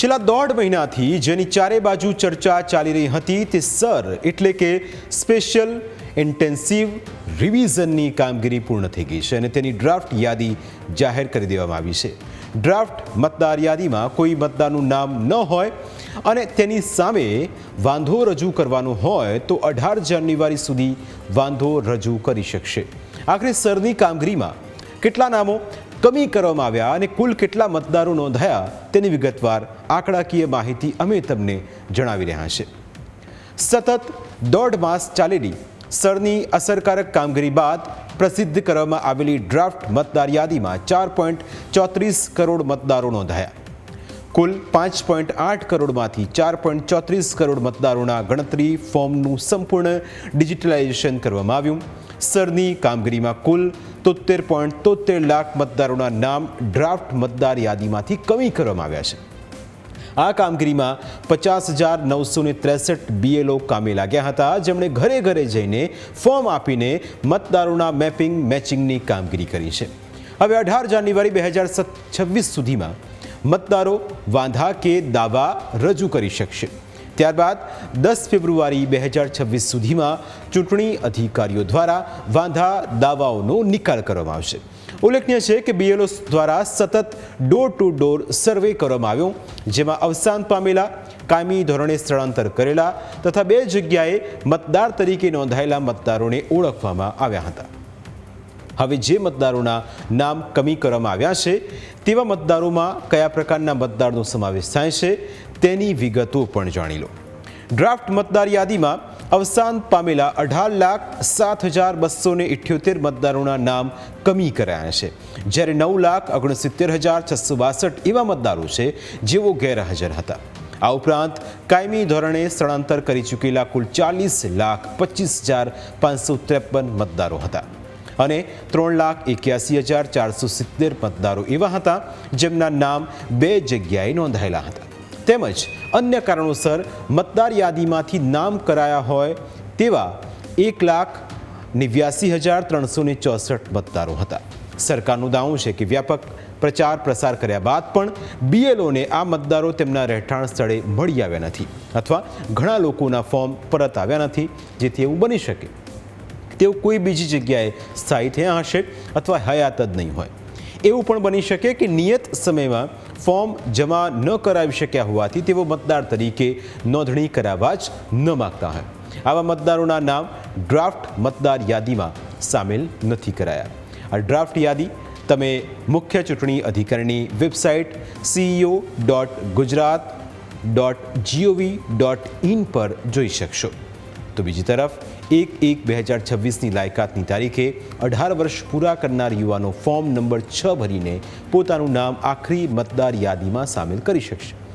છેલ્લા દોઢ મહિનાથી જેની ચારે બાજુ ચર્ચા ચાલી રહી હતી તે સર એટલે કે સ્પેશિયલ ઇન્ટેન્સિવ રિવિઝનની કામગીરી પૂર્ણ થઈ ગઈ છે અને તેની ડ્રાફ્ટ યાદી જાહેર કરી દેવામાં આવી છે. ડ્રાફ્ટ મતદાર યાદીમાં કોઈ મતદારનું નામ ન હોય અને તેની સામે વાંધો રજૂ કરવાનો હોય તો અઢાર જાન્યુઆરી સુધી વાંધો રજૂ કરી શકશે. આખરે સરની કામગીરીમાં કેટલા નામો કમી કરવામાં આવ્યા અને કુલ કેટલા મતદારો નોંધાયા તેની વિગતવાર આંકડાકીય માહિતી અમે તમને જણાવી રહ્યા છે સતત દોઢ માસ ચાલેલી સરની અસરકારક કામગીરી બાદ પ્રસિદ્ધ કરવામાં આવેલી ડ્રાફ્ટ મતદાર યાદીમાં ચાર પોઈન્ટ ચોત્રીસ કરોડ મતદારો નોંધાયા. કુલ પાંચ પોઈન્ટ આઠ કરોડમાંથી ચાર પોઈન્ટ ચોત્રીસ કરોડ મતદારોના ગણતરી ફોર્મનું સંપૂર્ણ ડિજિટલાઇઝેશન કરવામાં આવ્યું. સરની કામગીરીમાં કુલ તોતેર પોઈન્ટ તોતેર લાખ મતદારોના નામ ડ્રાફ્ટ મતદાર યાદીમાંથી કમી કરવામાં આવ્યા છે. આ કામગીરીમાં પચાસ હજાર નવસો ને ત્રેસઠ બીએલઓ કામે લાગ્યા હતા. જેમણે ઘરે ઘરે જઈને ફોર્મ આપીને મતદારોના મેપિંગ, મેચિંગની કામગીરી કરી છે. હવે અઢાર જાન્યુઆરી બે હજાર છવ્વીસ સુધીમાં મતદારો વાંધા કે દાવા રજૂ કરી શકશે. ત્યારબાદ દસ ફેબ્રુઆરી બે હજાર છવ્વીસ સુધીમાં ચૂંટણી અધિકારીઓ દ્વારા વાંધા દાવાઓનો નિકાલ કરવામાં આવશે. ઉલ્લેખનીય છે કે બીએલઓ દ્વારા સતત ડોર ટુ ડોર સર્વે કરવામાં આવ્યો. જેમાં અવસાન પામેલા, કાયમી ધોરણે સ્થળાંતર કરેલા તથા બે જગ્યાએ મતદાર તરીકે નોંધાયેલા મતદારોને ઓળખવામાં આવ્યા હતા. હવે જે મતદારોના નામ કમી કરવામાં આવ્યા છે, તેવા મતદારોમાં કયા પ્રકારના મતદારનો સમાવેશ થાય છે તેની વિગતો પણ જાણી લો. ડ્રાફ્ટ મતદાર યાદીમાં અવસાન પામેલા અઢાર લાખ સાત હજાર બસો ને ઇઠ્યોતેર મતદારોના નામ કમી કરાયા છે. જ્યારે નવ લાખ ઓગણસિત્તેર હજાર છસો બાસઠ એવા મતદારો છે જેઓ ગેરહાજર હતા. આ ઉપરાંત કાયમી ધોરણે સ્થળાંતર કરી ચૂકેલા કુલ ચાલીસ લાખ પચીસ હજાર પાંચસો ત્રેપન મતદારો હતા. અને ત્રણ લાખ એક્યાસી હજાર ચારસો સિત્તેર મતદારો એવા હતા જેમના નામ બે જગ્યાએ નોંધાયેલા હતા. તેમજ અન્ય કારણોસર મતદાર યાદીમાંથી નામ કરાયા હોય તેવા એક લાખ નેવ્યાસી હજાર ત્રણસો ને ચોસઠ મતદારો હતા. સરકારનું દાવું છે કે વ્યાપક પ્રચાર પ્રસાર કર્યા બાદ પણ બીએલઓને આ મતદારો તેમના રહેઠાણ સ્થળે મળી આવ્યા નથી અથવા ઘણા લોકોના ફોર્મ પરત આવ્યા નથી, જેથી એવું બની શકે. તેઓ કોઈ બીજી જગ્યાએ સ્થાયી થયા હશે અથવા હયાત જ નહીં હોય. એવું પણ બની શકે કે નિયત સમયમાં ફોર્મ જમા ન કરાવી શક્યા હોવાથી તેઓ મતદાર તરીકે નોંધણી કરાવવા જ ન માગતા હોય. આવા મતદારોના નામ ડ્રાફ્ટ મતદાર યાદીમાં સામેલ નથી કરાયા. આ ડ્રાફ્ટ યાદી તમે મુખ્ય ચૂંટણી અધિકારીની website CEO dot Gujarat dot G O V dot in પર જોઈ શકશો. તો બીજી તરફ, એક એક બે હજાર છવ્વીસની લાયકાતની તારીખે અઢાર વર્ષ પૂરા કરનાર યુવાનો ફોર્મ નંબર છ ભરીને પોતાનું નામ આખરી મતદાર યાદીમાં સામેલ કરી શકશે.